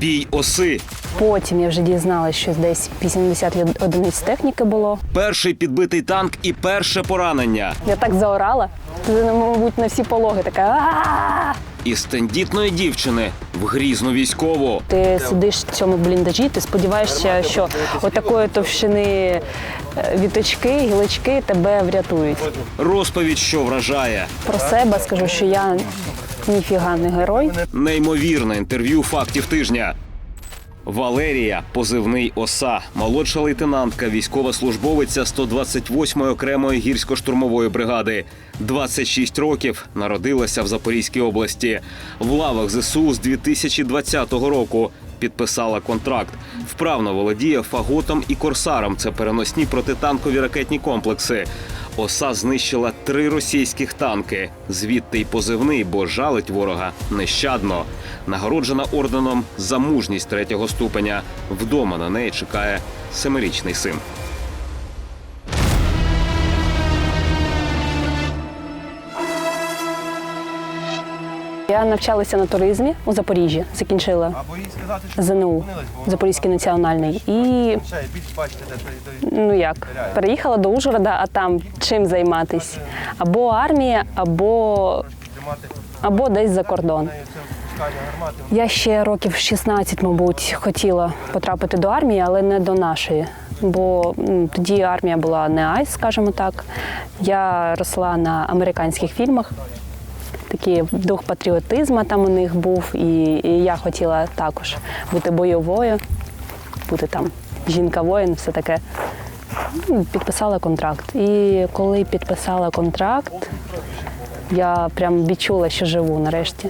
Бій оси. Потім я вже дізналася, що десь 80 одиниць техніки було. Перший підбитий танк і перше поранення. Я так заорала. Мабуть, на всі пологи така. «А-а-а!» Із тендітної дівчини в грізну військову. Ти сидиш в цьому бліндажі, ти сподіваєшся, що отакої товщини е, віточки, гілочки тебе врятують. Розповідь, що вражає. Про себе скажу, що я ніфіга не герой. Неймовірне інтерв'ю фактів тижня. Валерія, позивний оса, молодша лейтенантка, військова службовиця 128-ї окремої гірсько-штурмової бригади. 26 років народилася в Запорізькій області. В лавах ЗСУ з 2020 року підписала контракт. Вправно володіє фаготом і корсаром. Це переносні протитанкові ракетні комплекси. Оса знищила три російських танки. Звідти й позивний, бо жалить ворога нещадно. Нагороджена орденом за мужність третього ступеня. Вдома на неї чекає семирічний син. Я навчалася на туризмі у Запоріжжі, закінчила ЗНУ Запорізький національний. І ну як, переїхала до Ужгорода, а там чим займатись? Або армія, або, або десь за кордон. Я ще років 16, мабуть, хотіла потрапити до армії, але не до нашої. Бо тоді армія була не айс, скажімо так. Я росла на американських фільмах. Такий дух патріотизму там у них був, і, і я хотіла також бути бойовою, бути там жінка-воїн, все таке. Ну, Підписала контракт. І коли підписала контракт, я прям відчула, що живу нарешті.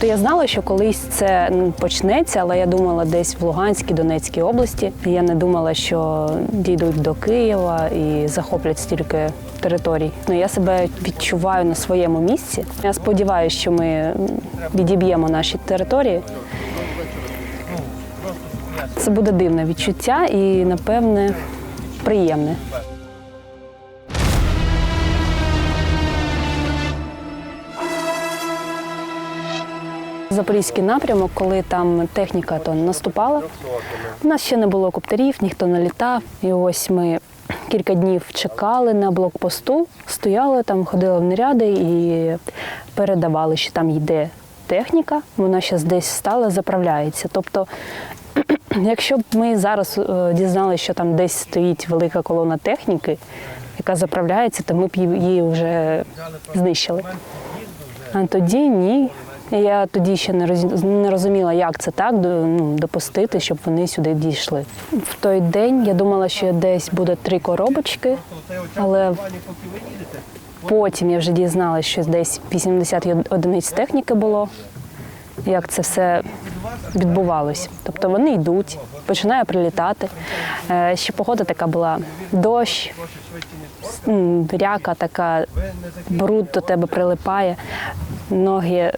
То я знала, що колись це ну, почнеться, але я думала десь в Луганській, Донецькій області. Я не думала, що дійдуть до Києва і захоплять стільки територій. Ну я себе відчуваю на своєму місці. Я сподіваюся, що ми відіб'ємо наші території. Це буде дивне відчуття і, напевне, приємне. Запорізький напрямок, коли там техніка то наступала. У нас ще не було коптерів, ніхто не літав. І ось ми кілька днів чекали на блокпосту, стояли там, ходили в наряди і передавали, що там йде техніка, вона зараз десь стала, заправляється. Тобто, якщо б ми зараз е, дізналися, що там десь стоїть велика колона техніки, яка заправляється, то ми б її вже знищили. А тоді ні. Я тоді ще не роз- не розуміла, як це так ну, допустити, щоб вони сюди дійшли. В той день я думала, що десь буде три коробочки, але потім я вже дізналася, що десь 80 одиниць техніки було. Як це все відбувалось. Тобто вони йдуть, починає прилітати. Е, Ще погода така була дощ, ряка така, бруд до тебе прилипає, ноги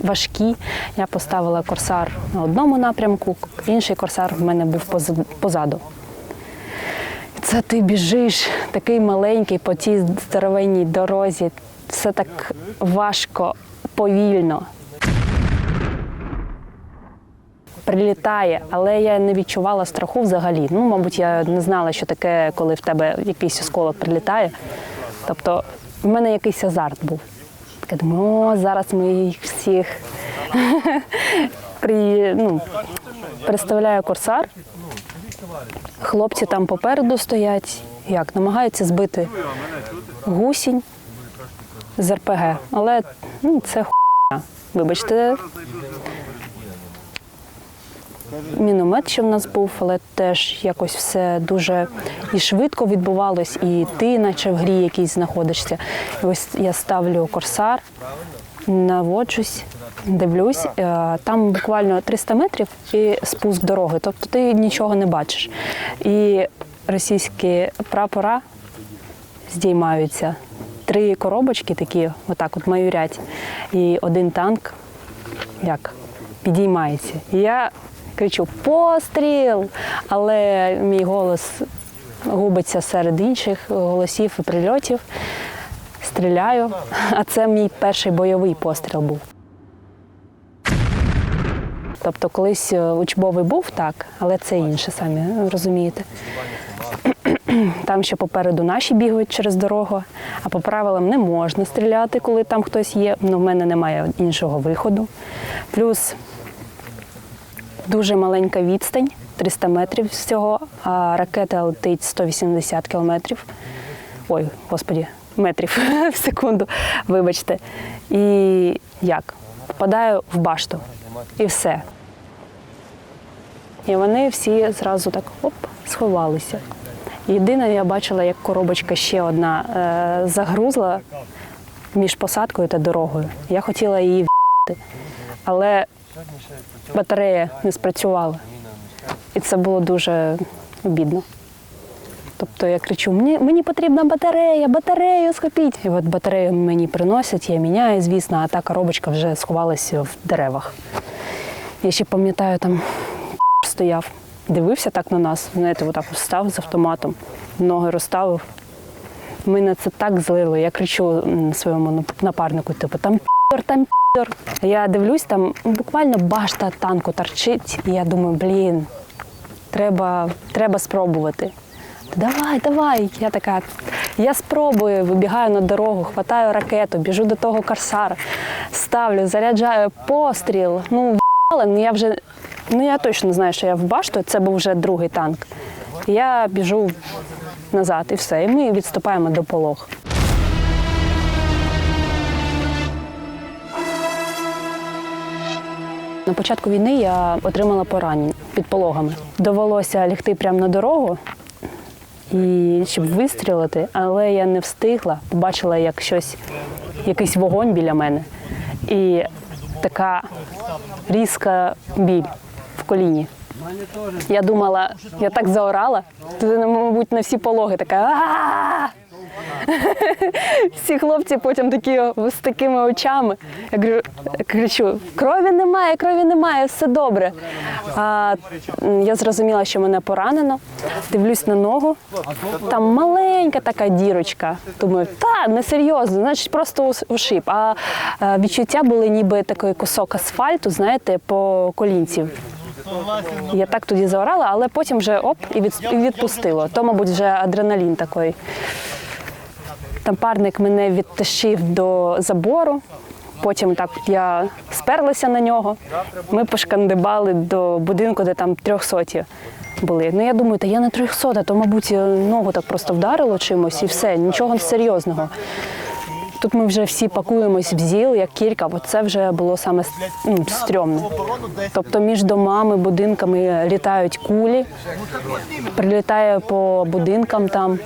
важкі. Я поставила корсар на одному напрямку, інший корсар в мене був позаду. Це ти біжиш, такий маленький по тій здоровенній дорозі. Все так важко, повільно. Прилітає, але я не відчувала страху взагалі. Ну, мабуть, я не знала, що таке, коли в тебе якийсь осколок прилітає. Тобто, в мене якийсь азарт був. Така думаю, о, зараз ми їх всіх При, ну, представляю корсар. Хлопці там попереду стоять, як намагаються збити гусінь з РПГ. Але ну, це хуйня. Вибачте, міномет, що в нас був, але теж якось все дуже і швидко відбувалось, і ти, наче в грі якійсь знаходишся. І ось я ставлю корсар, наводжусь, дивлюсь, е, там буквально 300 метрів і спуск дороги, тобто ти нічого не бачиш. І російські прапора здіймаються. Три коробочки такі, отак от майорять, і один танк як підіймається. І я кричу постріл, але мій голос губиться серед інших голосів і прильотів. Стріляю, а це мій перший бойовий постріл був. Тобто, колись е, учбовий був так, але це інше, самі розумієте. Там ще попереду наші бігають через дорогу, а по правилам не можна стріляти, коли там хтось є. Ну, в мене немає іншого виходу. Плюс дуже маленька відстань, 300 метрів всього, а ракета летить 180 кілометрів. Ой, господі, метрів в секунду, вибачте. І як? Попадаю в башту. І все. І вони всі зразу так оп, сховалися. Єдине, я бачила, як коробочка ще одна е, загрузла між посадкою та дорогою. Я хотіла її в***ти, але батарея не спрацювала. І це було дуже обідно. Тобто я кричу: мені, мені потрібна батарея, батарею схопіть. І от батарею мені приносять, я міняю, звісно, а та коробочка вже сховалася в деревах. Я ще пам'ятаю, там стояв, дивився так на нас, знаєте, отак став з автоматом, ноги розставив. Мене це так злило. Я кричу своєму напарнику, типу, там там пір. Я дивлюсь, там буквально башта танку торчить, і я думаю, блін, треба, треба спробувати. Давай, давай. Я така, я спробую, вибігаю на дорогу, хватаю ракету, біжу до того корсара, ставлю, заряджаю постріл. Ну, але я вже, ну я точно знаю, що я в башту, це був вже другий танк. Я біжу назад і все. І ми відступаємо до полог. На початку війни я отримала поранення під пологами. Довелося лягти прямо на дорогу і щоб вистрілити, але я не встигла. Побачила, як щось, якийсь вогонь біля мене. І така різка біль в коліні. Я думала, я так заорала, то, мабуть, на всі пологи така. Всі хлопці потім такі з такими очами. Я кричу: крові немає, крові немає, все добре. А я зрозуміла, що мене поранено. Дивлюсь на ногу. Там маленька така дірочка. Думаю, та не серйозно, значить просто ушиб. А е, відчуття були ніби такий кусок асфальту, знаєте, по колінці. Я так тоді заорала, але потім вже оп і відпустило. То, мабуть, вже адреналін такий. Напарник мене відтащив до забору. Потім так я сперлася на нього. Ми пошкандибали до будинку, де там трьохсоті були. Ну я думаю, та я не трьохсота, то, мабуть, ногу так просто вдарило чимось і все, нічого серйозного. Тут ми вже всі пакуємось в ЗІЛ, як кілька, бо це вже було саме ну. Тобто між домами, будинками літають кулі, прилітає по будинкам там.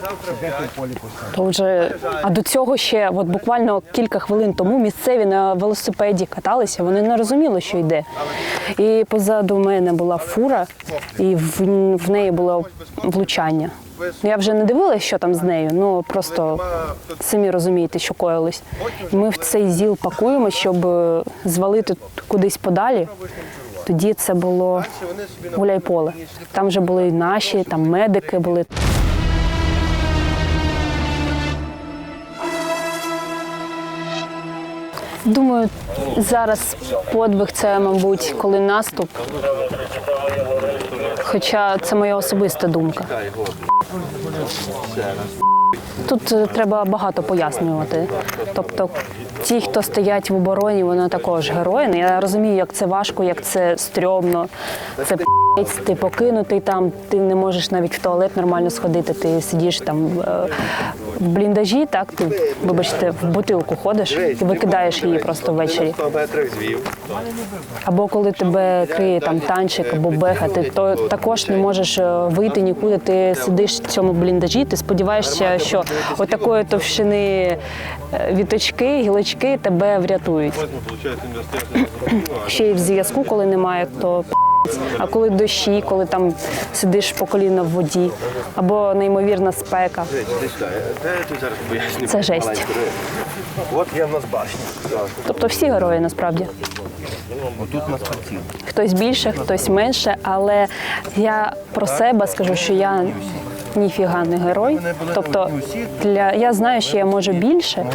То вже, а до цього ще, от буквально кілька хвилин тому місцеві на велосипеді каталися, вони не розуміли, що йде. І позаду мене була фура, і в неї було влучання. Я вже не дивилася, що там з нею, ну просто самі розумієте, що коїлось. Ми в цей зіл пакуємо, щоб е, звалити кудись подалі. Тоді це було гуляй-поле. Там вже були і наші, там медики були. Думаю, зараз подвиг це, мабуть, коли наступ. Хоча це моя особиста думка. Тут е, треба багато пояснювати. Тобто, ті, хто стоять в обороні, вони також герої. Ну, Я розумію, як це важко, як це стрьомно. Це ти покинутий там, ти не можеш навіть в туалет нормально сходити. Ти сидиш там е, в бліндажі, так ти, вибачте, в бутилку ходиш і викидаєш її просто ввечері. 100 метрах звів. Або коли тебе криє там танчик або беха, ти то також не можеш е, вийти нікуди. Ти сидиш в цьому бліндажі, ти сподіваєшся, що отакої товщини е, віточки, гілочки тебе врятують. Ще й в зв'язку, коли немає, то а коли дощі, коли там сидиш по коліна в воді, або неймовірна спека. Я тут? Це жесть. От є в нас башня. Тобто всі герої насправді. Отут нас. Хтось більше, хтось менше, але я про себе скажу, що я ніфіга не герой. Тобто для я знаю, що я можу більше,